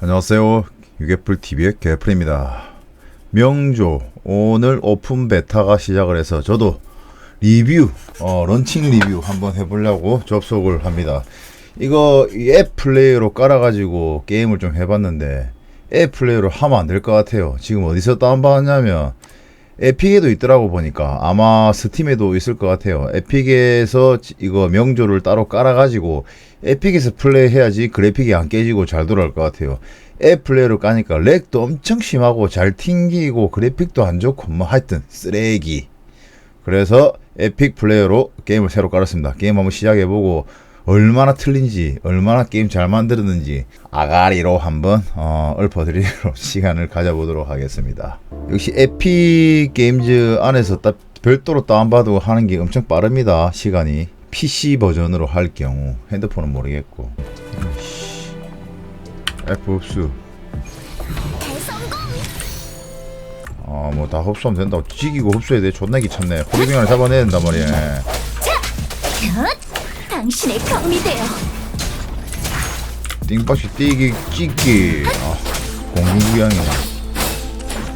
안녕하세요. 유개풀 TV의 개풀입니다. 명조 오늘 오픈 베타가 시작을 해서 저도 리뷰 어, 런칭 리뷰 한번 해보려고 접속을 합니다. 이거 이앱 플레이어로 깔아가지고 게임을 좀 해봤는데 앱 플레이어로 하면 안 될 것 같아요. 지금 어디서 다운받았냐면 에픽에도 있더라고 보니까 아마 스팀에도 있을 것 같아요. 에픽에서 지- 이거 명조를 따로 깔아가지고 에픽에서 플레이해야지 그래픽이 안 깨지고 잘 돌아갈 것 같아요. 앱 플레이로 까니까 렉도 엄청 심하고 잘 튕기고 그래픽도 안 좋고 뭐 하여튼 쓰레기. 그래서 에픽 플레이어로 게임을 새로 깔았습니다. 게임 한번 시작해보고 얼마나 틀린지 얼마나 게임 잘 만들었는지 아가리로 한번 어, 읊어드리러 시간을 가져보도록 하겠습니다. 역시 에픽 게임즈 안에서 딱 별도로 다운받고 하는 게 엄청 빠릅니다. 시간이 PC 버전으로 할 경우 핸드폰은 모르겠고. F 흡수. 아뭐 다 흡수하면 된다고 지기고 흡수해야 돼. 존나 귀찮네. 호리빙을 잡아내야 된단 말이야. 당신의 검이 되어 띵박시 뛰기 찍기. 아 공중부양이네.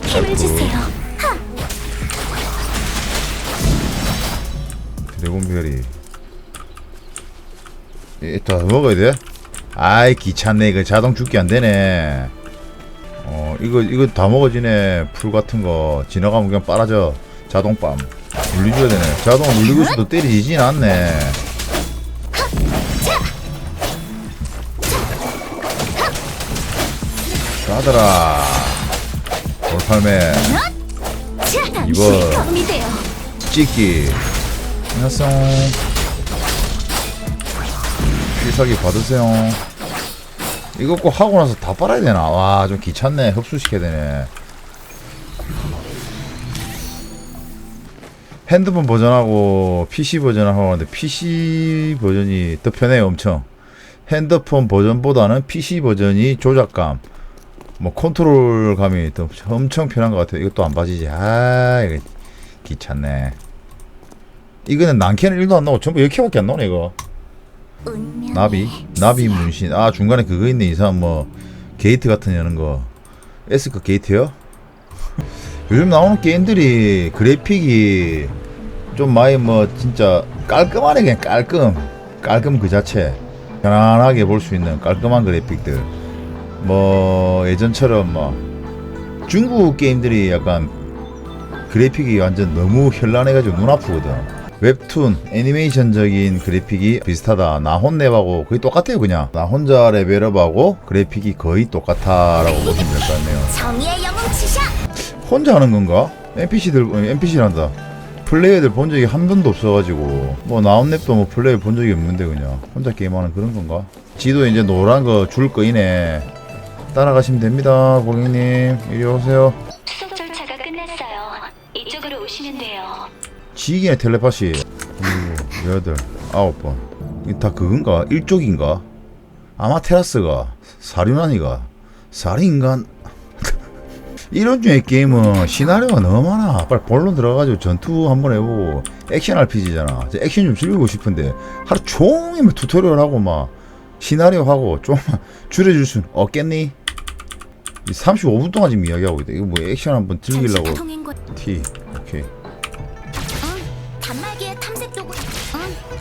힘을 주세요. 드래곤베리 이따 먹어야 돼? 아이 귀찮네. 이거 자동 죽기 안 되네. 어 이거 이거 다 먹어지네. 풀 같은 거. 지나가면 그냥 빨아져. 자동빰. 눌리줘야 되네. 자동 눌리고 있어도 때리지진 않네. 가더라. 돌팔매. 되어 찍기. 안녕하세요 필살기 받으세요. 이거 꼭 하고 나서 다 빨아야 되나? 와 좀 귀찮네. 흡수시켜야 되네. 핸드폰 버전하고 PC 버전하고 하는데 PC 버전이 더 편해요 엄청. 핸드폰 버전보다는 PC 버전이 조작감 뭐 컨트롤감이 더 엄청 편한 것 같아요. 이것도 안 빠지지. 아 이거 귀찮네. 이거는 난캐는 1도 안 나오고 전부 10개밖에 안 나오네 이거. 운명 나비, 나비 문신. 아 중간에 그거 있네 이상 뭐 게이트 같은 여는 거. S급 게이트요? 요즘 나오는 게임들이 그래픽이 좀 많이 뭐 진짜 깔끔하네 그냥 깔끔. 깔끔 그 자체. 편안하게 볼 수 있는 깔끔한 그래픽들. 뭐 예전처럼 뭐 중국 게임들이 약간 그래픽이 완전 너무 현란해가지고 눈 아프거든. 웹툰, 애니메이션적인 그래픽이 비슷하다. 나 혼랩하고 거의 똑같아요, 그냥. 나 혼자 레벨업하고 그래픽이 거의 똑같다라고 보시면 될 것 같네요. 혼자 하는 건가? NPC들, NPC란다. 플레이어들 본 적이 한 번도 없어가지고 뭐 나온랩도 뭐 플레이 본 적이 없는데 그냥 혼자 게임하는 그런 건가? 지도 이제 노란 거 줄 거이네 따라가시면 됩니다 고객님 이리 오세요 지기네 텔레파시 여덟, 아홉 번. 이게 다 그건가? 일족인가? 아마테라스가 사륜아니가 사리인간 이런 중에 게임은 시나리오가 너무 많아. 빨리 본론 들어가가지고 전투 한번 해보고 액션 RPG잖아. 액션 좀 즐기고 싶은데 하루 종일 막 튜토리얼 하고 막 시나리오 하고 좀 줄여줄 순 없겠니? 35분 동안 지금 이야기하고 있다. 이거 뭐 액션 한번 즐기려고 T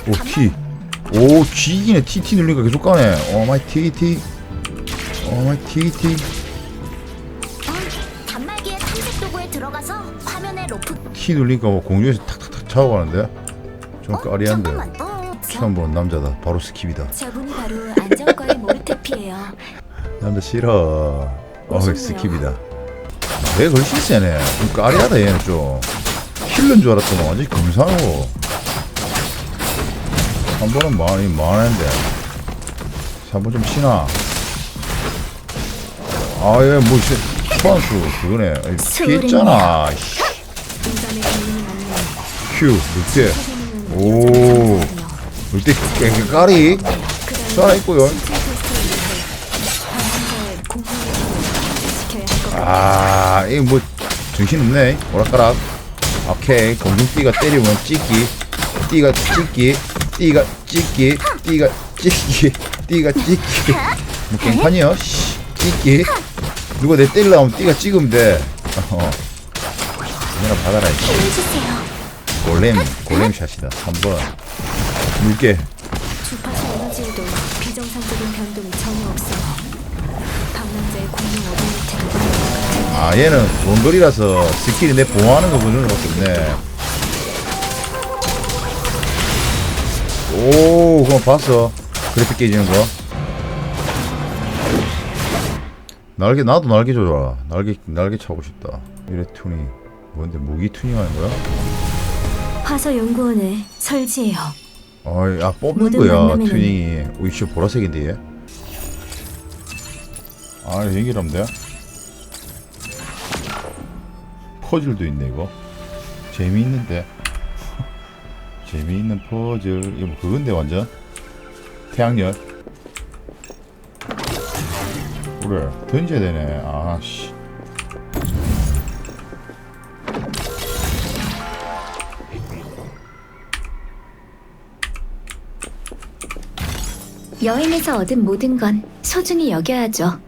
오 T 오 G이네. T T 누르니까 계속 가네. 오 마이 T T 오 마이 T T 응 단말기의 탐색 도구에 들어가서 화면에 로프 T 누르니까 뭐 공중에서 탁탁탁 차고 가는데? 좀 어? 까리한데. 잠깐만. 어, 처음 본 남자다. 바로 스킵이다. 저분이 바로 안정과의 모르테피예요. 남자 싫어. 어 무섭네요. 스킵이다. 내 훨씬 세네. 좀 까리하다 얘는 좀. 킬러인 줄 알았더니 완전히 금사고 한 번은 많이 많은데 한번 좀 치나 아얘뭐 소환수 그거네 피했잖아 큐 늑대 오 늑대 깨- 까리 살아있고요 아, 이거 뭐 정신 없네. 오락가락. 오케이. 공중띠가 때리면 찍기. 띠가 찍기. 띠가 찍기. 띠가 찍기. 띠가 찍기. 뭐 깽판이요? 씨. 찍기 누가 내 때리려면 띠가 찍으면 돼 어. 내가 받아라 이거. 힘을 주세요. 골렘 골렘 샷이다 3번 물게 주파수 에너지에도 비정상적인 변동이 전혀 없어요. 방랑자의 공룡 어빌리티는 아 얘는 원거리라서 스킬이 내 보호하는 거 보는 것밖에 없네 그거 봤어? 그래픽 깨지는 거? 날개 나도 날개 줘라 날개 날개 차고 싶다. 이래 튜닝. 뭔데 무기 튜닝 하는 거야? 화서 연구원의 설지예요. 어이 아 뽑는 모든 거야 만남에는- 튜닝이. 오이 씨 보라색인데 얘? 아 연기라면 돼? 퍼즐도 있네 이거. 재미있는데. 재미있는 퍼즐. 이거 뭐 그건데 완전 태양열 그래 던져야 되네 아씨 여행에서 얻은 모든 건 소중히 여겨야죠.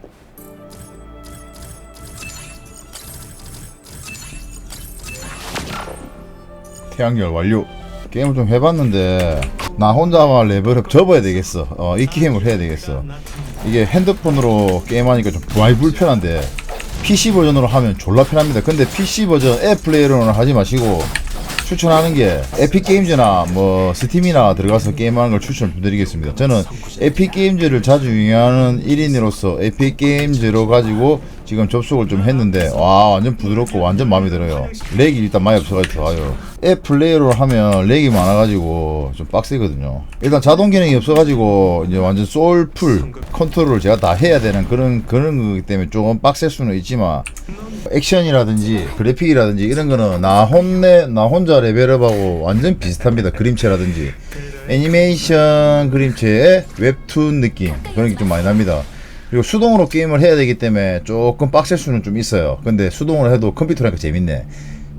태양열 완료. 게임을 좀 해봤는데 나 혼자만 레벨업 접어야 되겠어. 어, 이 게임을 해야 되겠어. 이게 핸드폰으로 게임하니까 좀 많이 불편한데 PC 버전으로 하면 졸라 편합니다. 근데 PC 버전 앱 플레이어로는 하지 마시고 추천하는 게 에픽 게임즈나 뭐 스팀이나 들어가서 게임하는 걸 추천드리겠습니다. 저는 에픽 게임즈를 자주 이용하는 1인으로서 에픽 게임즈로 가지고 지금 접속을 좀 했는데 와 완전 부드럽고 완전 마음에 들어요. 렉이 일단 많이 없어가지고 좋아요. 앱 플레이어로 하면 렉이 많아가지고 좀 빡세거든요. 일단 자동 기능이 없어가지고 이제 완전 솔풀 컨트롤을 제가 다 해야 되는 그런 그런 거기 때문에 조금 빡셀 수는 있지만 액션이라든지 그래픽이라든지 이런 거는 나 혼내 나 혼자 레벨업하고 완전 비슷합니다. 그림체라든지 애니메이션 그림체의 웹툰 느낌 그런 게 좀 많이 납니다. 그리고 수동으로 게임을 해야 되기 때문에 조금 빡셀 수는 좀 있어요. 근데 수동으로 해도 컴퓨터로 하니까 재밌네.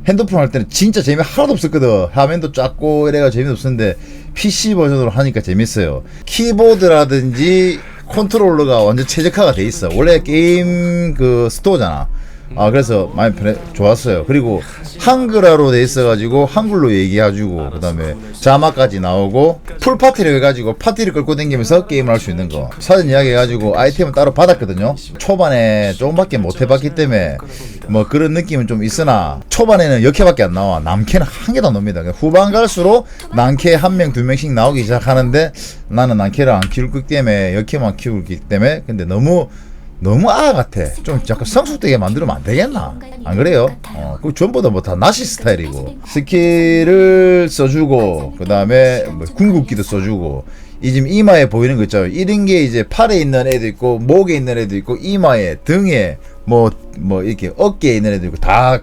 핸드폰 할 때는 진짜 재미 하나도 없었거든. 화면도 작고 이래가 재미도 없었는데 PC 버전으로 하니까 재밌어요. 키보드라든지 컨트롤러가 완전 최적화가 돼 있어. 원래 게임 그 스토어잖아. 아 그래서 많이 편해 좋았어요. 그리고 한글화로 돼 있어가지고 한글로 얘기해주고 그다음에 자막까지 나오고 풀 파티를 해가지고 파티를 끌고 다니면서 게임을 할 수 있는 거. 사전 이야기 해가지고 아이템을 따로 받았거든요. 초반에 조금밖에 못 해봤기 때문에 뭐 그런 느낌은 좀 있으나 초반에는 역해밖에 안 나와. 남캐는 한 개도 안. 그러니까 후반 갈수록 남캐 한 명 두 명씩 나오기 시작하는데 나는 남캐를 안 키울 거기 때문에 역해만 키우기 때문에 근데 너무 너무 아 같아. 좀 약간 성숙되게 만들면 안 되겠나? 안 그래요? 어, 그 전부 다 뭐 다 나시 스타일이고 스킬을 써주고 그 다음에 뭐 궁극기도 써주고 이 지금 이마에 보이는 거 있잖아요. 이런 게 이제 팔에 있는 애도 있고 목에 있는 애도 있고 이마에 등에 뭐뭐 이렇게 어깨에 있는 애도 있고 다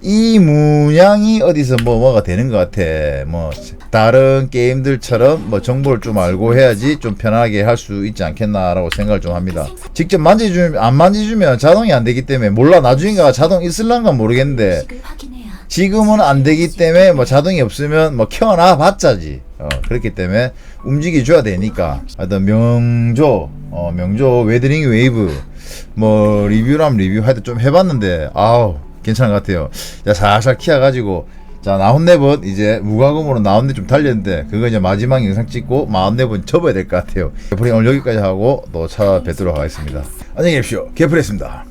이 문양이 어디서 뭐 뭐가 되는 것 같아. 뭐 다른 게임들처럼 뭐 정보를 좀 알고 해야지 좀 편하게 할 수 있지 않겠나라고 생각을 좀 합니다. 직접 만져주면 안 만져주면 자동이 안 되기 때문에 몰라 나중에가 자동 있을란가 모르겠는데 지금은 안 되기 때문에 뭐 자동이 없으면 뭐 켜놔 봤자지. 어, 그렇기 때문에 움직여 줘야 되니까. 하여튼 명조, 어, 명조 웨드링 웨이브 뭐 리뷰람 리뷰 하여튼 좀 해봤는데 아우 괜찮은 것 같아요. 자 살살 키워가지고 자 나온랩은 이제 무과금으로 나온랩 좀 달렸는데 그거 이제 마지막 영상 찍고 마운랩은 접어야 될 것 같아요. 개풀이 오늘 여기까지 하고 또 찾아뵙도록 하겠습니다. 안녕히 계십시오. 개풀이었습니다.